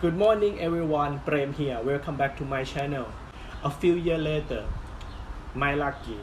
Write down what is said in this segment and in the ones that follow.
Good morning everyone, Prem here. Welcome back to my channel. A few years later, my lucky,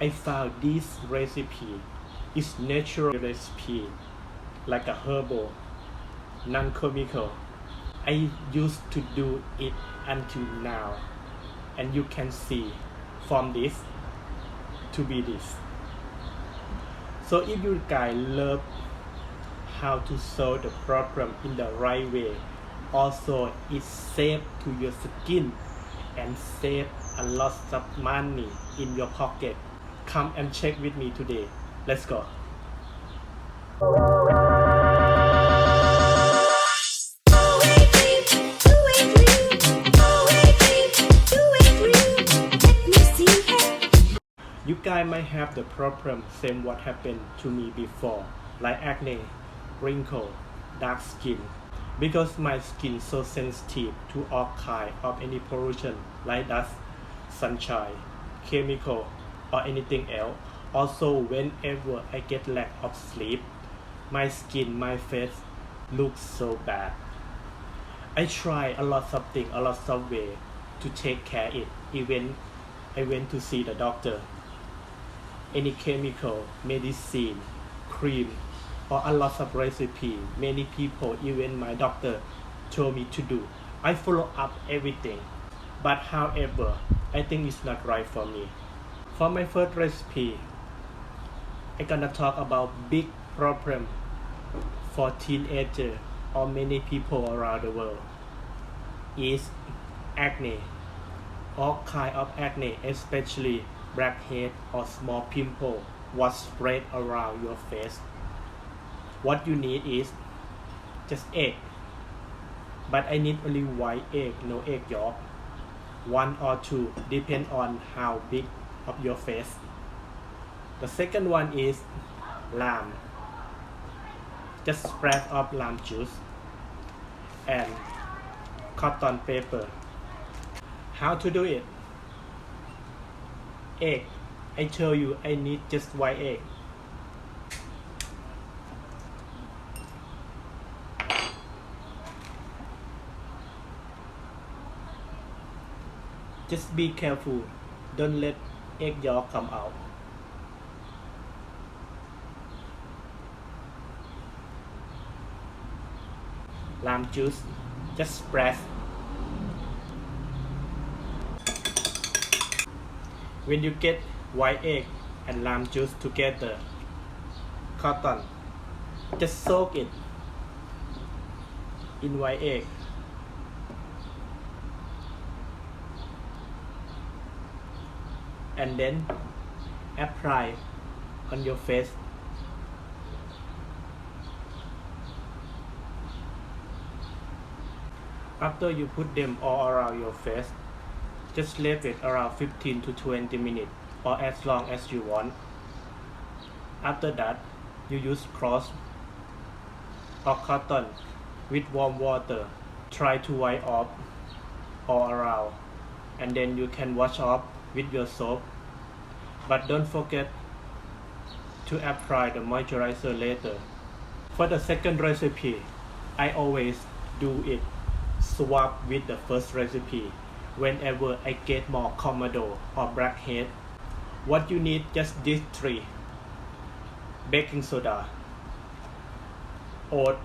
I found this recipe. It's natural recipe, like a herbal, non-chemical. I used to do it until now, and you can see from this to be this. So if you guys love how to solve the problem in the right way, also it's safe to your skin and save a lot of money in your pocket. Come and check with me today. Let's go. You guys might have the problem same what happened to me before, like acne, wrinkle, dark skin. Because my skin so sensitive to all kind of any pollution like dust, sunshine, chemical, or anything else. Also, whenever I get lack of sleep, my skin, my face looks so bad. I try a lot of things, a lot of way to take care it. Even I went to see the doctor. Any chemical, medicine, cream, or a lot of recipe. Many people, even my doctor, told me to do. I follow up everything. But however, I think it's not right for me. For my first recipe, I gonna talk about big problem for teenager or many people around the world is acne all kind of acne especially blackhead or small pimple what spread around your face what you need is just egg. But I need only white egg no egg yolk one or two depend on how big of your face. The second one is lime just spread of lime juice and cotton paper. How to do it? Egg. I tell you I need just white egg just be careful. Don't let egg yolk come out. Lime juice. Just spread. When you get white egg and lime juice together cotton just soak it in white egg and then apply on your face. After you put them all around your face just leave it around 15 to 20 minutes or as long as you want. After that you use cloth or cotton with warm water. Try to wipe off all around and then you can wash off with your soap. But don't forget to apply the moisturizer later. For the second recipe I always do it swap with the first recipe whenever I get more commodore or blackhead. What you need just these three. Baking soda oat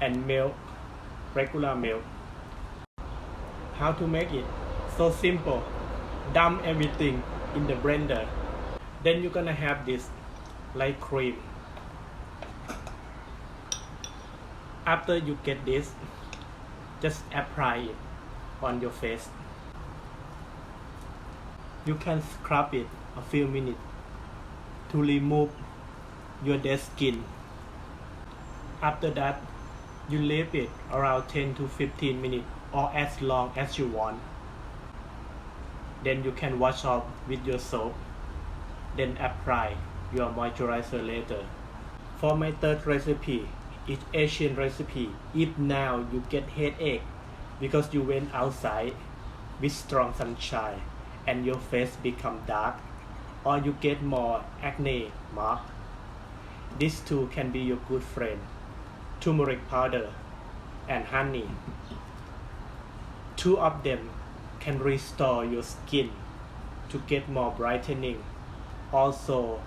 and milk regular milk. How to make it so simple. Dump everything in the blender. Then you're gonna have this light cream. After you get this just apply it on your face. You can scrub it a few minutes to remove your dead skin. After that you leave it around 10 to 15 minutes or as long as you want then you can wash off with your soap then apply your moisturizer later. For my third recipe it's Asian recipe. If now you get headache because you went outside with strong sunshine and your face become dark or you get more acne mark these two can be your good friend. Turmeric powder and honey. Two of them can restore your skin to get more brightening. Also,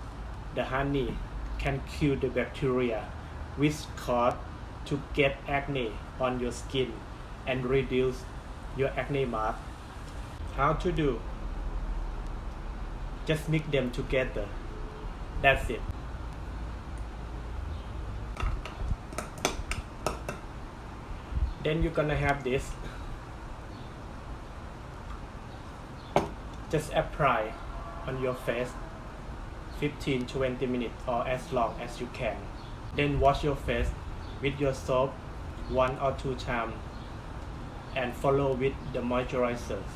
the honey can kill the bacteria which cause to get acne on your skin and reduce your acne mark. How to do? Just mix them together. That's it. Then you're gonna have this. Just apply on your face 15 20 minutes or as long as you can. Then wash your face with your soap one or two times and follow with the moisturizers.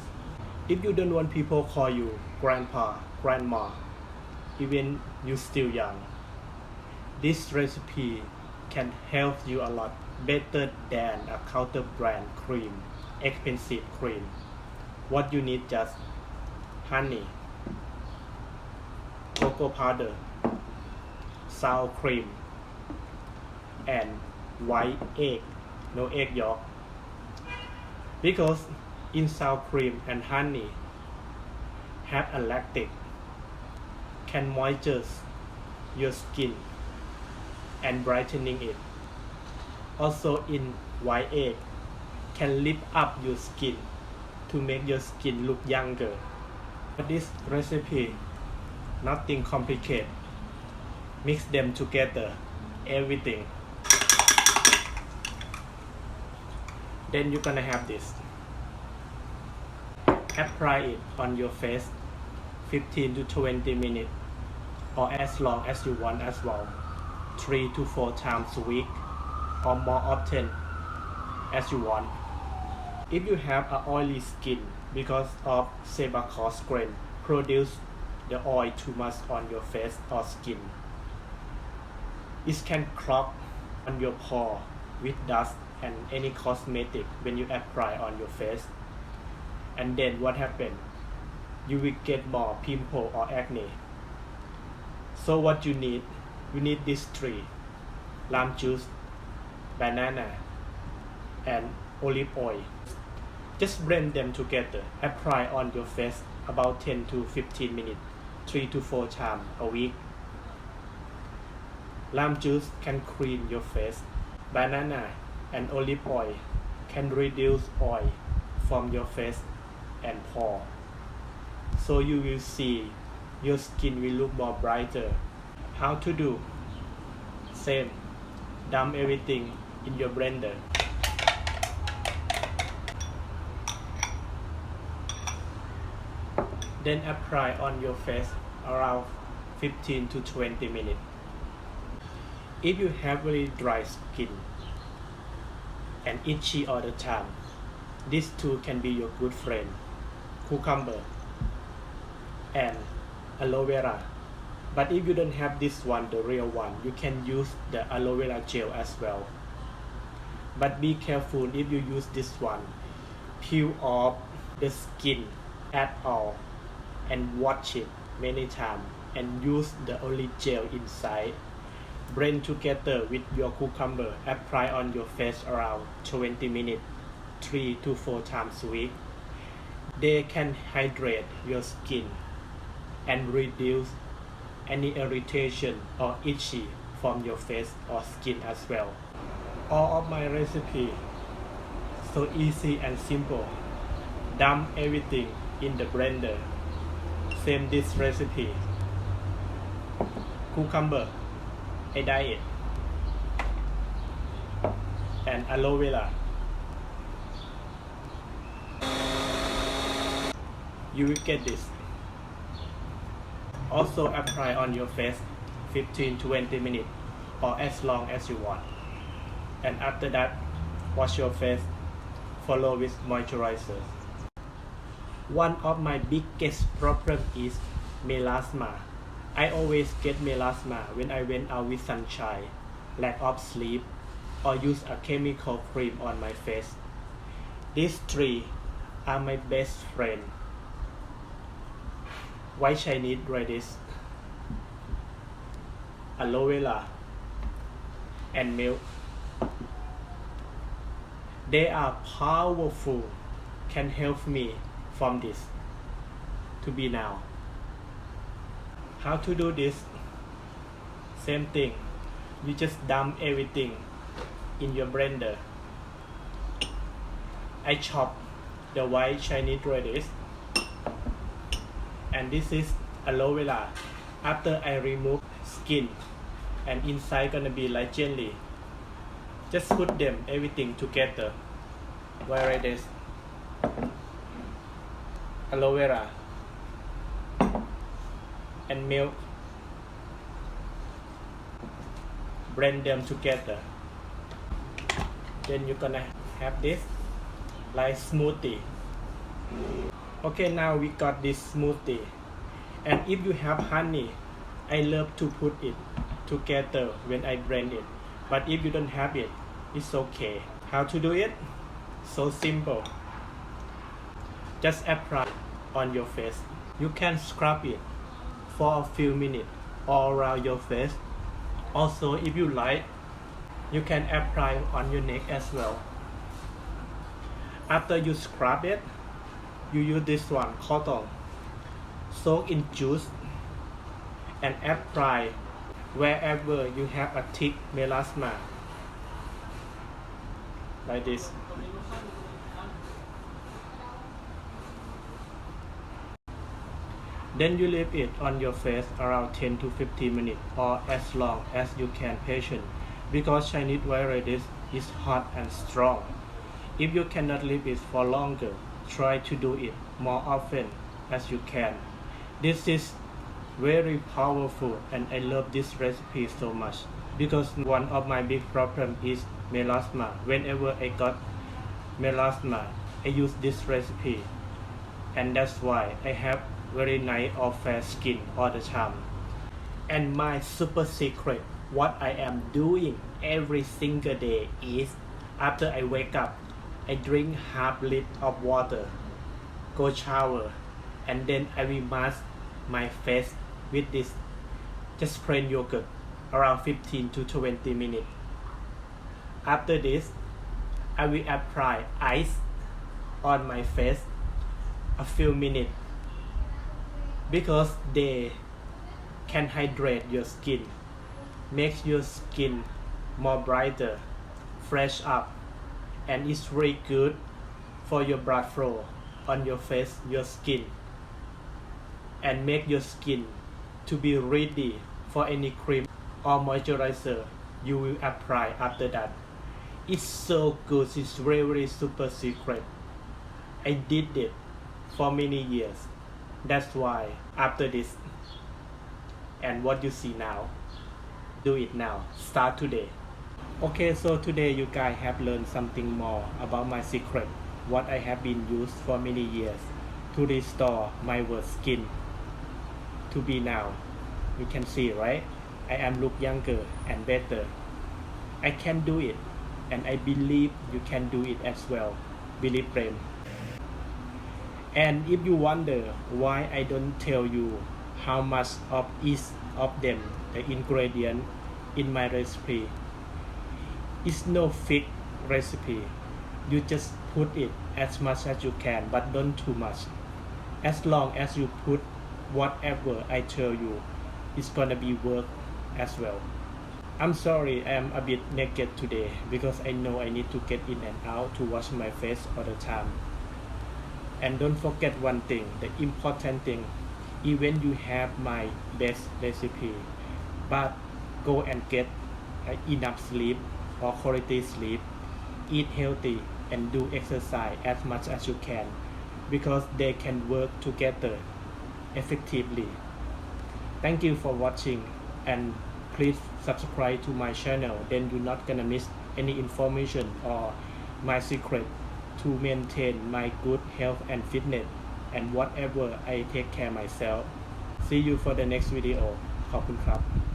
If you don't want people call you grandpa, grandma, even you still young, this recipe can help you a lot better than a counter brand cream, expensive cream. What you need just honey, cocoa powder, sour cream, and white egg, no egg yolk. Because in sour cream and honey have a lactic can moisturize your skin and brightening it. Also in white egg can lift up your skin to make your skin look younger. This recipe, nothing complicated. Mix them together, everything. Then you're gonna have this. Apply it on your face 15 to 20 minutes or as long as you want as well. 3 to 4 times a week or more often as you want. If you have a oily skin because of sebaceous grain produce the oil too much on your face or skin, it can clog on your pore with dust and any cosmetic when you apply on your face. And then what happen? You will get more pimple or acne. So what you need? You need these three: lime juice, banana, and olive oil. Just blend them together. Apply on your face about 10 to 15 minutes, 3 to 4 times a week. Lime juice can clean your face. Banana and olive oil can reduce oil from your face and pore. So you will see your skin will look more brighter. How to do? Same. Dump everything in your blender. Then apply on your face around 15 to 20 minutes. If you have very dry skin and itchy all the time, these two can be your good friend. Cucumber and aloe vera. But if you don't have this one, the real one, you can use the aloe vera gel as well. But be careful if you use this one. Peel off the skin at all and wash it many times and use the only gel inside. Blend together with your cucumber. Apply on your face around 20 minutes, 3 to 4 times a week. They can hydrate your skin and reduce any irritation or itchy from your face or skin as well. All of my recipe so easy and simple. Dump everything in the blender. Same this recipe. Cucumber, a diet, and aloe vera. You will get this. Also apply on your face 15 20 minutes or as long as you want. And after that, wash your face, follow with moisturizer. One of my biggest problem is melasma. I always get melasma when I went out with sunshine, lack of sleep, or use a chemical cream on my face. These three are my best friend. White Chinese radish, aloe vera, and milk. they are powerful can help me from this to be now. How to do this? Same thing. You just dump everything in your blender. I chop the white Chinese radish. And this is aloe vera. After I remove skin and inside gonna be like jelly. Just put them everything together. White radish aloe vera. And milk. Blend them together. Then you're gonna have this like smoothie. Okay now we got this smoothie. And if you have honey I love to put it together when I blend it. But if you don't have it it's okay. How to do it? So simple just apply on your face. You can scrub it for a few minutes all around your face. Also if you like you can apply on your neck as well. After you scrub it you use this one cotton. Soak in juice and apply wherever you have a thick melasma. Like this then you leave it on your face around 10 to 15 minutes or as long as you can patient because Chinese virus is hot and strong. If you cannot leave it for longer try to do it more often as you can. This is very powerful and I love this recipe so much because one of my big problem is melasma. Whenever I got melasma I use this recipe and that's why I have very nice or fair skin all the time and my super secret what I am doing every single day is after I wake up I drink half liter of water go shower and then I will mask my face with this just plain yogurt around 15 to 20 minutes. After this I will apply ice on my face a few minutes because they can hydrate your skin makes your skin more brighter fresh up and it's very good for your blood flow on your face your skin and make your skin to be ready for any cream or moisturizer you will apply after that. It's so good. It's very very super secret. I did it for many years that's why after this and what you see now do it now. Start today. Okay so today you guys have learned something more about my secret what I have been used for many years to restore my worst skin to be now. You can see right? I am look younger and better. I can do it and I believe you can do it as well. Believe them and if you wonder why I don't tell you how much of each of them the ingredient in my recipe it's no fixed recipe. You just put it as much as you can but don't too much. As long as you put whatever I tell you it's gonna be work as well. I'm sorry I'm a bit naked today because I know I need to get in and out to wash my face all the time and don't forget one thing the important thing. Even you have my best recipe but go and get uh, enough sleep or quality sleep eat healthy and do exercise as much as you can because they can work together effectively. Thank you for watching and please subscribe to my channel. Then you're not gonna miss any information or my secret to maintain my good health and fitness and whatever I take care myself see you for the next video ขอบคุณครับ